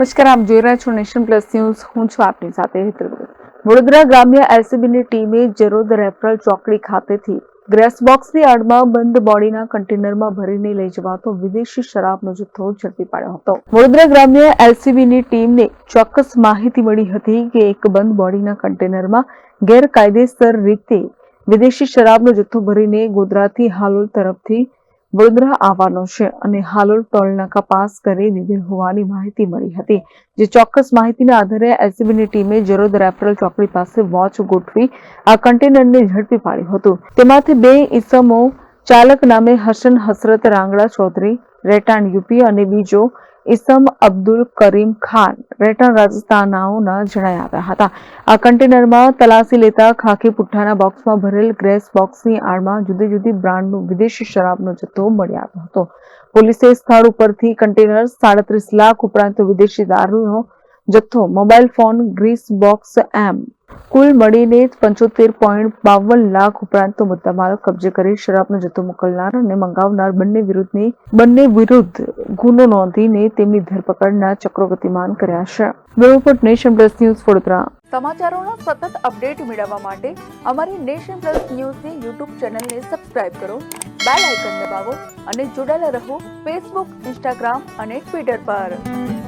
નમસ્કાર, આપ જોઈ રહ્યા છો નેશન પ્લસ ન્યૂઝ. હું છું આપની સાથે વડોદરા ગ્રામ્ય એલસીબીની ટીમે જરોદ રેફરલ ચોકડી ખાતેથી ગ્રેસ બોક્સની આડમાં બંધ બોડીના કન્ટેનરમાં ભરીને લઈ જવાતો વિદેશી શરાબનો જથ્થો ઝડપી પાડ્યો હતો. વડોદરા ગ્રામ્ય એલસીબીની ટીમને ચોક્કસ માહિતી મળી હતી કે એક બંધ બોડીના કન્ટેનરમાં ગેરકાયદેસર રીતે વિદેશી શરાબનો જથ્થો ભરીને ગોધરાથી હાલોલ તરફથી વડોદરા આવવાનો છે અને હાલોલ ટોલના કપાસ કરી દીધેલ હોવાની માહિતી મળી હતી, જે ચોક્કસ માહિતીના આધારે એસીબીની ટીમે જરોદ રેફરલ ચોકડી પાસે વોચ ગોઠવી આ કન્ટેનરને ઝડપી પાડ્યું હતું. તેમાંથી બે ઇસમો ચાલક નામે હસન હસરત રાંગડા ચૌધરી, રેટાણ યુપી અને બીજો ઈસમ અબ્દુલ કરીમ ખાન રેટન રાજસ્થાનાઓના જણાઈ આવ્યા હતા. આ કન્ટેનરમાં તલાસી લેતા ખાખી પુઠ્ઠાના બોક્સમાં ભરેલ ગ્રેસ બોક્સની આડમાં જુદી જુદી બ્રાન્ડનો વિદેશી શરાબનો જથ્થો મળી આવ્યો હતો. પોલીસે સ્થળ ઉપરથી કન્ટેનર સાડત્રીસ લાખ ઉપરાંત વિદેશી દારૂનો જથ્થો, મોબાઈલ ફોન, ગ્રીસ બોક્સ, એમ. કુલ મળીને પંચોતેર પોઈન્ટ બાવન લાખ ઉપરાંત મુદ્દામાલ કબજે કરી શરાબનો જથ્થો મોકલનાર અને મંગાવનાર બંને વિરુદ્ધની, બંને વિરુદ્ધ ગુનો નોંધીને તેમની ધરપકડના ચક્રો ગતિમાન કર્યા છે. Bureau nation plus news Vadodara. સમાચારોનો સતત અપડેટ મેળવવા માટે અમારી નેશન પ્લસ ન્યૂઝની યુટ્યુબ ચેનલને સબસ્ક્રાઇબ કરો, બેલ આઇકન દબાવો અને જોડાયેલા રહો ફેસબુક, ઇન્સ્ટાગ્રામ અને ટ્વિટર પર.